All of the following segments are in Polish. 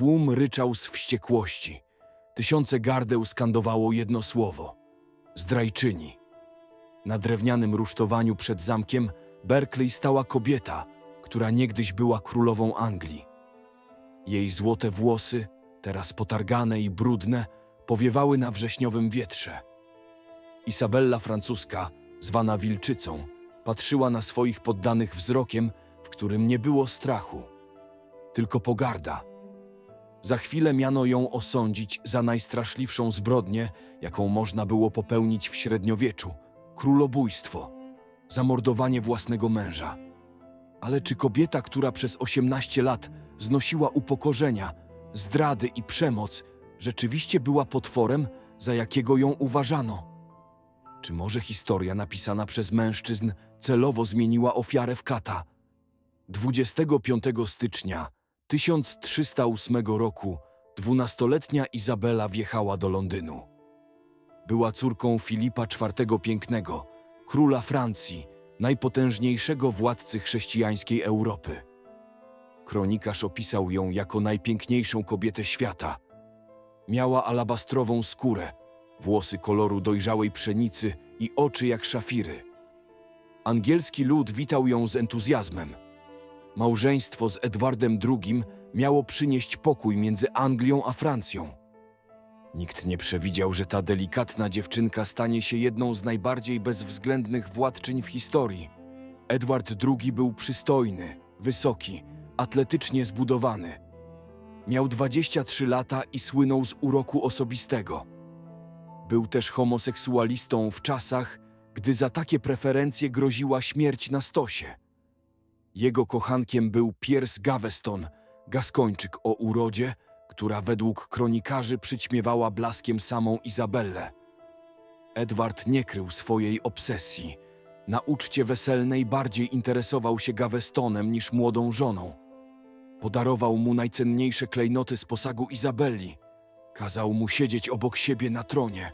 Tłum ryczał z wściekłości. Tysiące gardeł skandowało jedno słowo – zdrajczyni. Na drewnianym rusztowaniu przed zamkiem Berkeley stała kobieta, która niegdyś była królową Anglii. Jej złote włosy, teraz potargane i brudne, powiewały na wrześniowym wietrze. Isabella francuska, zwana wilczycą, patrzyła na swoich poddanych wzrokiem, w którym nie było strachu, tylko pogarda. Za chwilę miano ją osądzić za najstraszliwszą zbrodnię, jaką można było popełnić w średniowieczu królobójstwo, zamordowanie własnego męża. Ale czy kobieta, która przez 18 lat znosiła upokorzenia, zdrady i przemoc, rzeczywiście była potworem, za jakiego ją uważano? Czy może historia napisana przez mężczyzn celowo zmieniła ofiarę w kata? 25 stycznia 1308 roku dwunastoletnia Izabela wjechała do Londynu. Była córką Filipa IV Pięknego, króla Francji, najpotężniejszego władcy chrześcijańskiej Europy. Kronikarz opisał ją jako najpiękniejszą kobietę świata. Miała alabastrową skórę, włosy koloru dojrzałej pszenicy i oczy jak szafiry. Angielski lud witał ją z entuzjazmem. Małżeństwo z Edwardem II miało przynieść pokój między Anglią a Francją. Nikt nie przewidział, że ta delikatna dziewczynka stanie się jedną z najbardziej bezwzględnych władczyń w historii. Edward II był przystojny, wysoki, atletycznie zbudowany. Miał 23 lata i słynął z uroku osobistego. Był też homoseksualistą w czasach, gdy za takie preferencje groziła śmierć na stosie. Jego kochankiem był Piers Gaveston, gaskończyk o urodzie, która według kronikarzy przyćmiewała blaskiem samą Izabellę. Edward nie krył swojej obsesji. Na uczcie weselnej bardziej interesował się Gavestonem niż młodą żoną. Podarował mu najcenniejsze klejnoty z posagu Izabelli. Kazał mu siedzieć obok siebie na tronie.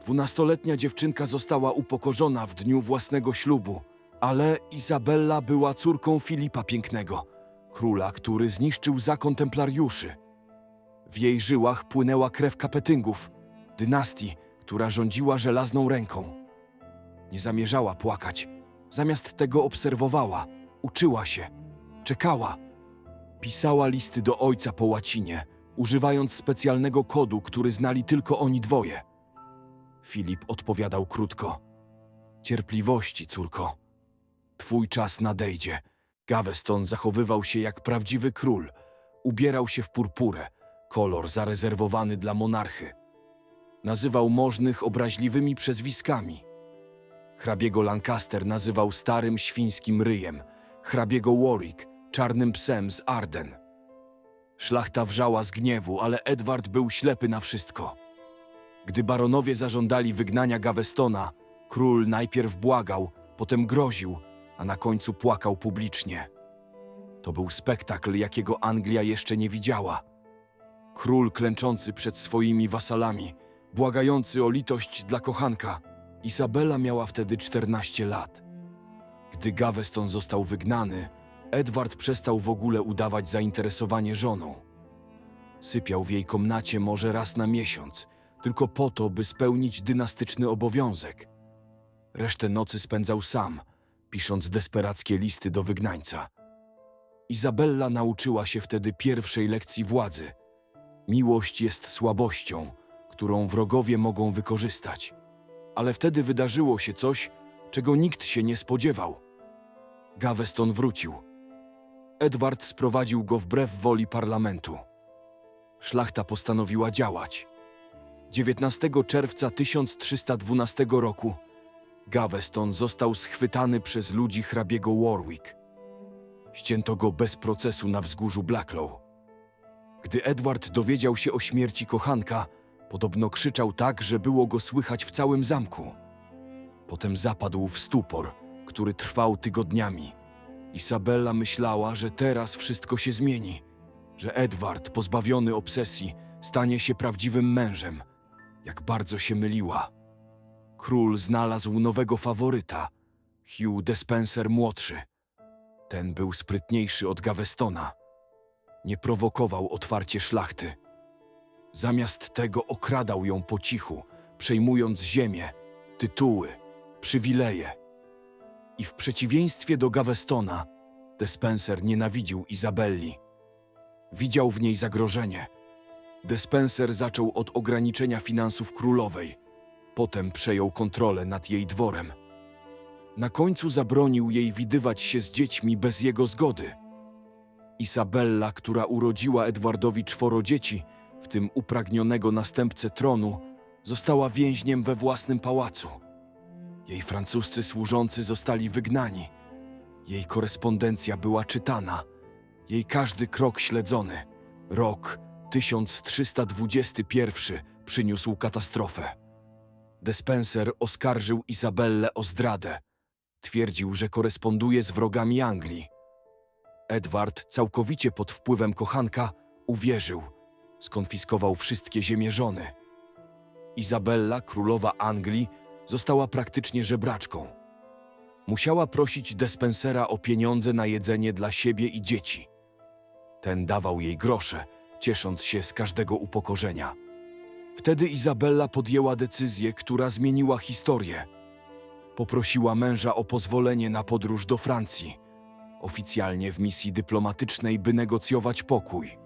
Dwunastoletnia dziewczynka została upokorzona w dniu własnego ślubu, ale Izabella była córką Filipa Pięknego, króla, który zniszczył zakon templariuszy. W jej żyłach płynęła krew kapetyngów, dynastii, która rządziła żelazną ręką. Nie zamierzała płakać, zamiast tego obserwowała, uczyła się, czekała. Pisała listy do ojca po łacinie, używając specjalnego kodu, który znali tylko oni dwoje. Filip odpowiadał krótko: Cierpliwości, córko. Twój czas nadejdzie. Gaveston zachowywał się jak prawdziwy król. Ubierał się w purpurę, kolor zarezerwowany dla monarchy. Nazywał możnych obraźliwymi przezwiskami. Hrabiego Lancaster nazywał starym świńskim ryjem, hrabiego Warwick czarnym psem z Arden. Szlachta wrzała z gniewu, ale Edward był ślepy na wszystko. Gdy baronowie zażądali wygnania Gavestona, król najpierw błagał, potem groził, a na końcu płakał publicznie. To był spektakl, jakiego Anglia jeszcze nie widziała. Król klęczący przed swoimi wasalami, błagający o litość dla kochanka. Izabela miała wtedy 14 lat. Gdy Gaveston został wygnany, Edward przestał w ogóle udawać zainteresowanie żoną. Sypiał w jej komnacie może raz na miesiąc, tylko po to, by spełnić dynastyczny obowiązek. Resztę nocy spędzał sam, pisząc desperackie listy do wygnańca. Izabella nauczyła się wtedy pierwszej lekcji władzy. Miłość jest słabością, którą wrogowie mogą wykorzystać. Ale wtedy wydarzyło się coś, czego nikt się nie spodziewał. Gaveston wrócił. Edward sprowadził go wbrew woli parlamentu. Szlachta postanowiła działać. 19 czerwca 1312 roku Gaveston został schwytany przez ludzi hrabiego Warwick. Ścięto go bez procesu na wzgórzu Blacklow. Gdy Edward dowiedział się o śmierci kochanka, podobno krzyczał tak, że było go słychać w całym zamku. Potem zapadł w stupor, który trwał tygodniami. Isabella myślała, że teraz wszystko się zmieni, że Edward, pozbawiony obsesji, stanie się prawdziwym mężem. Jak bardzo się myliła. Król znalazł nowego faworyta, Hugh Despenser młodszy. Ten był sprytniejszy od Gavestona. Nie prowokował otwarcie szlachty. Zamiast tego okradał ją po cichu, przejmując ziemię, tytuły, przywileje. I w przeciwieństwie do Gavestona, Despenser nienawidził Izabelli. Widział w niej zagrożenie. Despenser zaczął od ograniczenia finansów królowej, potem przejął kontrolę nad jej dworem. Na końcu zabronił jej widywać się z dziećmi bez jego zgody. Isabella, która urodziła Edwardowi czworo dzieci, w tym upragnionego następcę tronu, została więźniem we własnym pałacu. Jej francuscy służący zostali wygnani. Jej korespondencja była czytana, jej każdy krok śledzony. Rok 1321 przyniósł katastrofę. Despenser oskarżył Izabellę o zdradę. Twierdził, że koresponduje z wrogami Anglii. Edward, całkowicie pod wpływem kochanka, uwierzył. Skonfiskował wszystkie ziemie żony. Izabella, królowa Anglii, została praktycznie żebraczką. Musiała prosić Despensera o pieniądze na jedzenie dla siebie i dzieci. Ten dawał jej grosze, ciesząc się z każdego upokorzenia. Wtedy Izabella podjęła decyzję, która zmieniła historię. Poprosiła męża o pozwolenie na podróż do Francji, oficjalnie w misji dyplomatycznej, by negocjować pokój.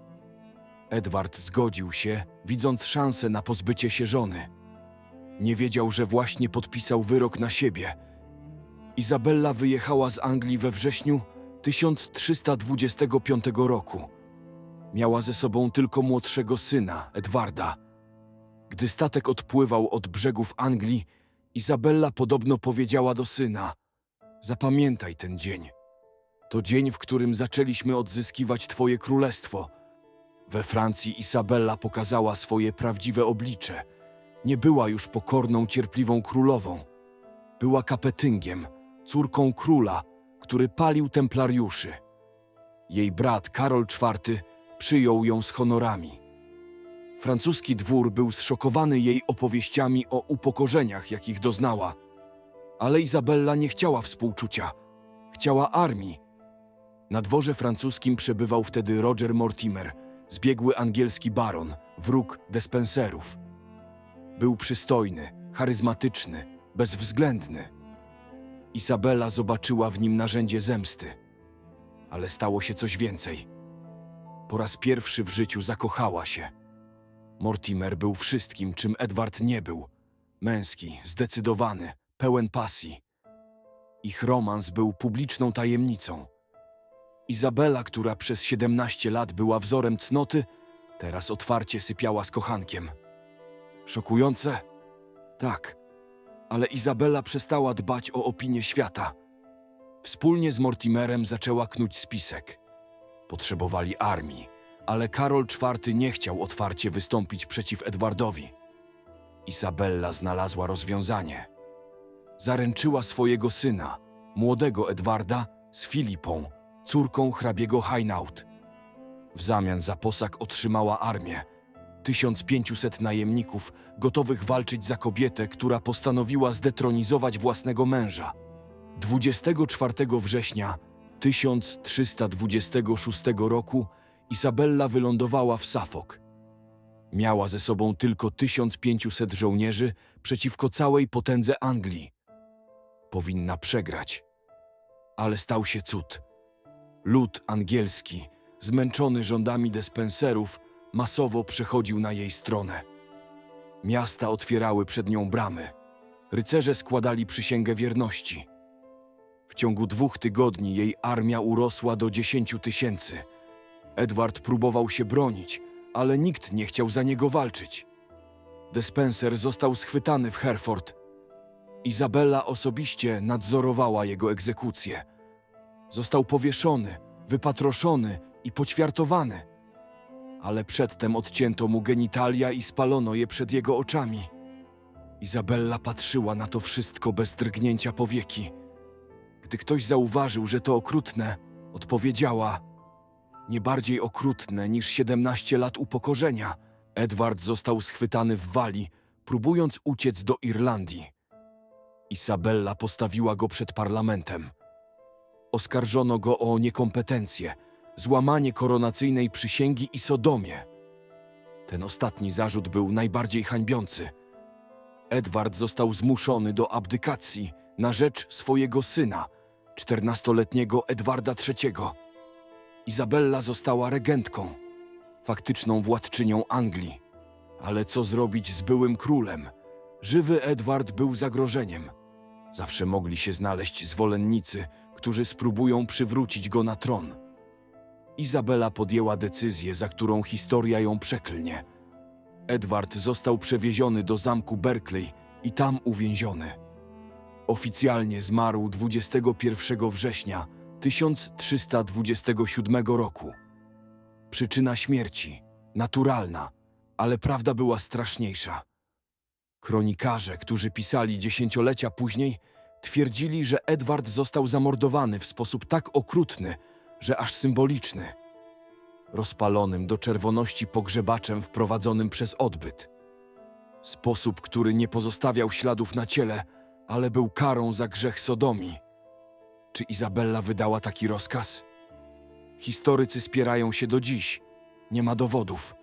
Edward zgodził się, widząc szansę na pozbycie się żony. Nie wiedział, że właśnie podpisał wyrok na siebie. Izabella wyjechała z Anglii we wrześniu 1325 roku. Miała ze sobą tylko młodszego syna, Edwarda. Gdy statek odpływał od brzegów Anglii, Izabella podobno powiedziała do syna: Zapamiętaj ten dzień. To dzień, w którym zaczęliśmy odzyskiwać Twoje królestwo. We Francji Izabella pokazała swoje prawdziwe oblicze. Nie była już pokorną, cierpliwą królową. Była kapetyngiem, córką króla, który palił templariuszy. Jej brat Karol IV przyjął ją z honorami. Francuski dwór był zszokowany jej opowieściami o upokorzeniach, jakich doznała. Ale Izabella nie chciała współczucia. Chciała armii. Na dworze francuskim przebywał wtedy Roger Mortimer, zbiegły angielski baron, wróg Despenserów. Był przystojny, charyzmatyczny, bezwzględny. Isabella zobaczyła w nim narzędzie zemsty. Ale stało się coś więcej. Po raz pierwszy w życiu zakochała się. Mortimer był wszystkim, czym Edward nie był. Męski, zdecydowany, pełen pasji. Ich romans był publiczną tajemnicą. Izabela, która przez 17 lat była wzorem cnoty, teraz otwarcie sypiała z kochankiem. Szokujące? Tak. Ale Izabela przestała dbać o opinię świata. Wspólnie z Mortimerem zaczęła knuć spisek. Potrzebowali armii, ale Karol IV nie chciał otwarcie wystąpić przeciw Edwardowi. Izabella znalazła rozwiązanie. Zaręczyła swojego syna, młodego Edwarda, z Filipą, córką hrabiego Hainaut. W zamian za posag otrzymała armię. 1500 najemników gotowych walczyć za kobietę, która postanowiła zdetronizować własnego męża. 24 września 1326 roku Isabella wylądowała w Suffolk. Miała ze sobą tylko 1500 żołnierzy przeciwko całej potędze Anglii. Powinna przegrać. Ale stał się cud. Lud angielski, zmęczony rządami despenserów, masowo przechodził na jej stronę. Miasta otwierały przed nią bramy. Rycerze składali przysięgę wierności. W ciągu dwóch tygodni jej armia urosła do dziesięciu tysięcy. Edward próbował się bronić, ale nikt nie chciał za niego walczyć. Despenser został schwytany w Hereford. Izabella osobiście nadzorowała jego egzekucję. Został powieszony, wypatroszony i poćwiartowany. Ale przedtem odcięto mu genitalia i spalono je przed jego oczami. Izabella patrzyła na to wszystko bez drgnięcia powieki. Gdy ktoś zauważył, że to okrutne, odpowiedziała: Nie bardziej okrutne niż 17 lat upokorzenia. Edward został schwytany w Walii, próbując uciec do Irlandii. Isabella postawiła go przed parlamentem. Oskarżono go o niekompetencję, złamanie koronacyjnej przysięgi i sodomię. Ten ostatni zarzut był najbardziej hańbiący. Edward został zmuszony do abdykacji na rzecz swojego syna, czternastoletniego Edwarda III. Izabella została regentką, faktyczną władczynią Anglii. Ale co zrobić z byłym królem? Żywy Edward był zagrożeniem. Zawsze mogli się znaleźć zwolennicy, którzy spróbują przywrócić go na tron. Izabela podjęła decyzję, za którą historia ją przeklnie. Edward został przewieziony do zamku Berkeley i tam uwięziony. Oficjalnie zmarł 21 września 1327 roku. Przyczyna śmierci naturalna, ale prawda była straszniejsza. Kronikarze, którzy pisali dziesięciolecia później, twierdzili, że Edward został zamordowany w sposób tak okrutny, że aż symboliczny. Rozpalonym do czerwoności pogrzebaczem wprowadzonym przez odbyt. Sposób, który nie pozostawiał śladów na ciele, ale był karą za grzech sodomii. Czy Izabella wydała taki rozkaz? Historycy spierają się do dziś. Nie ma dowodów.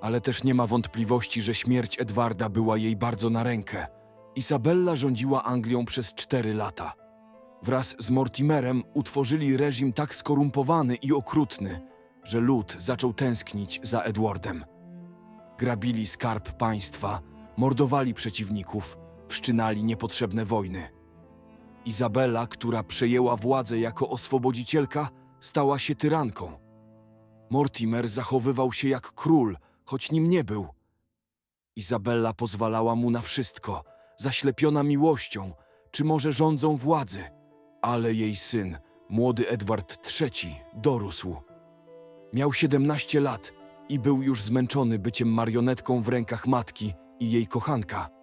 Ale też nie ma wątpliwości, że śmierć Edwarda była jej bardzo na rękę. Isabella rządziła Anglią przez cztery lata. Wraz z Mortimerem utworzyli reżim tak skorumpowany i okrutny, że lud zaczął tęsknić za Edwardem. Grabili skarb państwa, mordowali przeciwników, wszczynali niepotrzebne wojny. Izabela, która przejęła władzę jako oswobodzicielka, stała się tyranką. Mortimer zachowywał się jak król, choć nim nie był. Izabella pozwalała mu na wszystko, zaślepiona miłością, czy może rządzą władzy. Ale jej syn, młody Edward III, dorósł. Miał 17 lat i był już zmęczony byciem marionetką w rękach matki i jej kochanka.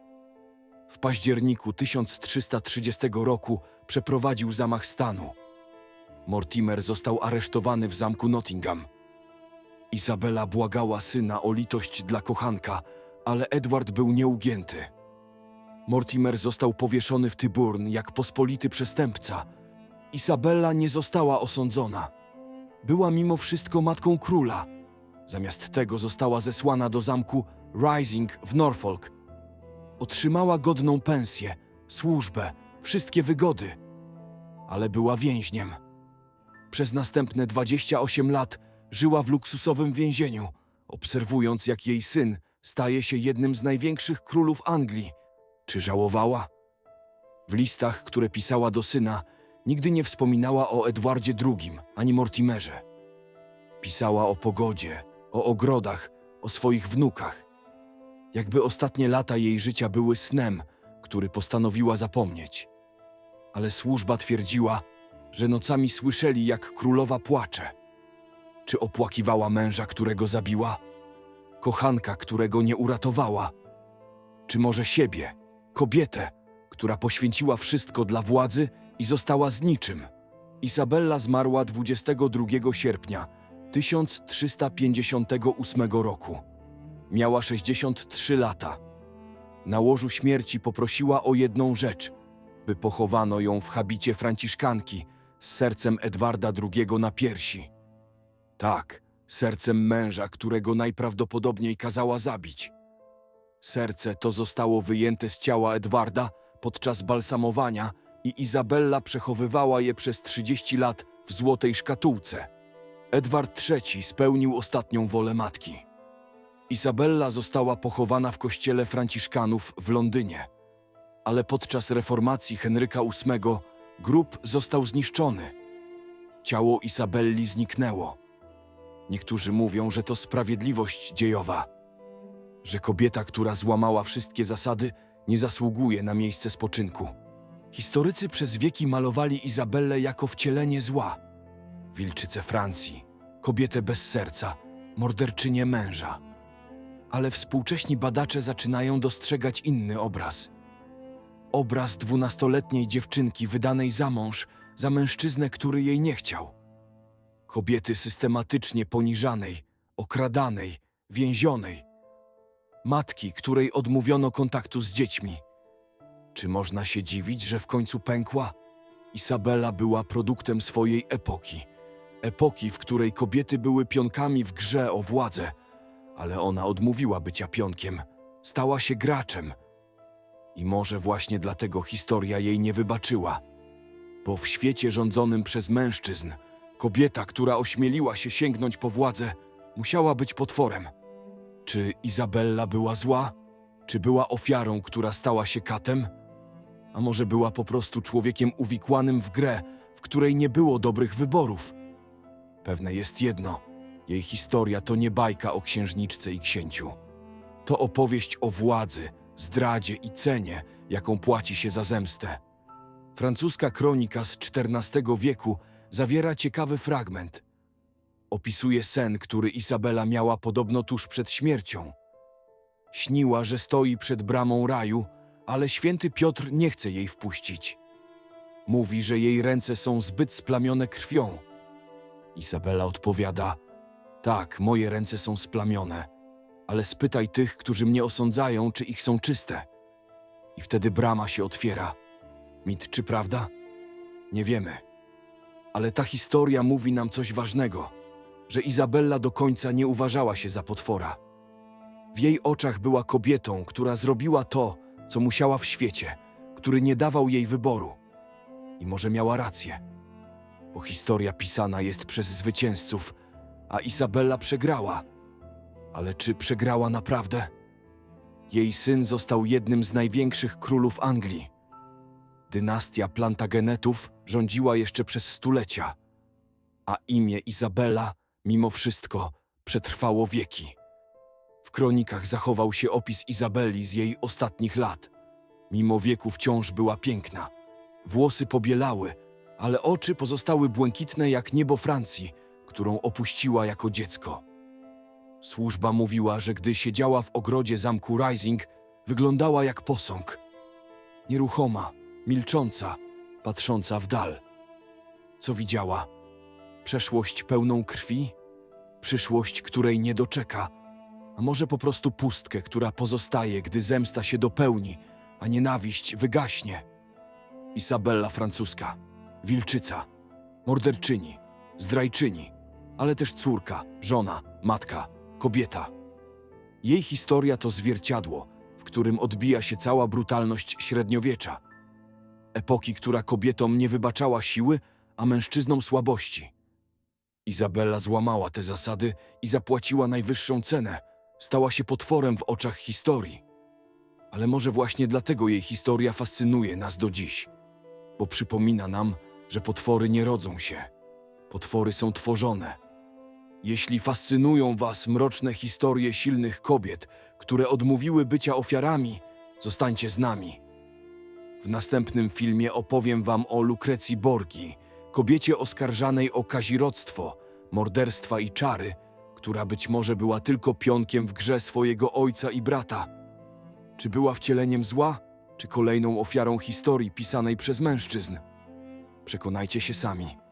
W październiku 1330 roku przeprowadził zamach stanu. Mortimer został aresztowany w zamku Nottingham. Izabela błagała syna o litość dla kochanka, ale Edward był nieugięty. Mortimer został powieszony w Tyburn jak pospolity przestępca. Isabella nie została osądzona. Była mimo wszystko matką króla. Zamiast tego została zesłana do zamku Rising w Norfolk. Otrzymała godną pensję, służbę, wszystkie wygody, ale była więźniem. Przez następne 28 lat żyła w luksusowym więzieniu, obserwując jak jej syn staje się jednym z największych królów Anglii. Czy żałowała? W listach, które pisała do syna, nigdy nie wspominała o Edwardzie II ani Mortimerze. Pisała o pogodzie, o ogrodach, o swoich wnukach. Jakby ostatnie lata jej życia były snem, który postanowiła zapomnieć. Ale służba twierdziła, że nocami słyszeli, jak królowa płacze. Czy opłakiwała męża, którego zabiła? Kochanka, którego nie uratowała? Czy może siebie, kobietę, która poświęciła wszystko dla władzy i została z niczym? Isabella zmarła 22 sierpnia 1358 roku. Miała 63 lata. Na łożu śmierci poprosiła o jedną rzecz, by pochowano ją w habicie franciszkanki z sercem Edwarda II na piersi. Tak, sercem męża, którego najprawdopodobniej kazała zabić. Serce to zostało wyjęte z ciała Edwarda podczas balsamowania i Izabella przechowywała je przez 30 lat w złotej szkatułce. Edward III spełnił ostatnią wolę matki. Izabella została pochowana w kościele Franciszkanów w Londynie, ale podczas reformacji Henryka VIII grób został zniszczony. Ciało Izabelli zniknęło. Niektórzy mówią, że to sprawiedliwość dziejowa, że kobieta, która złamała wszystkie zasady, nie zasługuje na miejsce spoczynku. Historycy przez wieki malowali Izabellę jako wcielenie zła, wilczycę Francji, kobietę bez serca, morderczynię męża. Ale współcześni badacze zaczynają dostrzegać inny obraz. Obraz dwunastoletniej dziewczynki wydanej za mąż za mężczyznę, który jej nie chciał. Kobiety systematycznie poniżanej, okradanej, więzionej. Matki, której odmówiono kontaktu z dziećmi. Czy można się dziwić, że w końcu pękła? Isabela była produktem swojej epoki. Epoki, w której kobiety były pionkami w grze o władzę, ale ona odmówiła bycia pionkiem, stała się graczem. I może właśnie dlatego historia jej nie wybaczyła. Bo w świecie rządzonym przez mężczyzn, kobieta, która ośmieliła się sięgnąć po władzę, musiała być potworem. Czy Izabella była zła? Czy była ofiarą, która stała się katem? A może była po prostu człowiekiem uwikłanym w grę, w której nie było dobrych wyborów? Pewne jest jedno: jej historia to nie bajka o księżniczce i księciu. To opowieść o władzy, zdradzie i cenie, jaką płaci się za zemstę. Francuska kronika z XIV wieku zawiera ciekawy fragment. Opisuje sen, który Izabela miała podobno tuż przed śmiercią. Śniła, że stoi przed bramą raju, ale święty Piotr nie chce jej wpuścić. Mówi, że jej ręce są zbyt splamione krwią. Izabela odpowiada: Tak, moje ręce są splamione, ale spytaj tych, którzy mnie osądzają, czy ich są czyste. I wtedy brama się otwiera. Mit czy prawda? Nie wiemy. Ale ta historia mówi nam coś ważnego, że Izabella do końca nie uważała się za potwora. W jej oczach była kobietą, która zrobiła to, co musiała w świecie, który nie dawał jej wyboru. I może miała rację, bo historia pisana jest przez zwycięzców, a Izabella przegrała. Ale czy przegrała naprawdę? Jej syn został jednym z największych królów Anglii. Dynastia Plantagenetów rządziła jeszcze przez stulecia, a imię Izabela, mimo wszystko, przetrwało wieki. W kronikach zachował się opis Izabeli z jej ostatnich lat. Mimo wieku wciąż była piękna. Włosy pobielały, ale oczy pozostały błękitne jak niebo Francji, którą opuściła jako dziecko. Służba mówiła, że gdy siedziała w ogrodzie zamku Rising, wyglądała jak posąg. Nieruchoma, milcząca, patrząca w dal. Co widziała? Przeszłość pełną krwi? Przyszłość, której nie doczeka? A może po prostu pustkę, która pozostaje, gdy zemsta się dopełni, a nienawiść wygaśnie? Isabella francuska, wilczyca, morderczyni, zdrajczyni, ale też córka, żona, matka, kobieta. Jej historia to zwierciadło, w którym odbija się cała brutalność średniowiecza. Epoki, która kobietom nie wybaczała siły, a mężczyznom słabości. Izabela złamała te zasady i zapłaciła najwyższą cenę. Stała się potworem w oczach historii. Ale może właśnie dlatego jej historia fascynuje nas do dziś, bo przypomina nam, że potwory nie rodzą się. Potwory są tworzone. Jeśli fascynują Was mroczne historie silnych kobiet, które odmówiły bycia ofiarami, zostańcie z nami. W następnym filmie opowiem Wam o Lukrecji Borgi, kobiecie oskarżanej o kazirodztwo, morderstwa i czary, która być może była tylko pionkiem w grze swojego ojca i brata. Czy była wcieleniem zła, czy kolejną ofiarą historii pisanej przez mężczyzn? Przekonajcie się sami.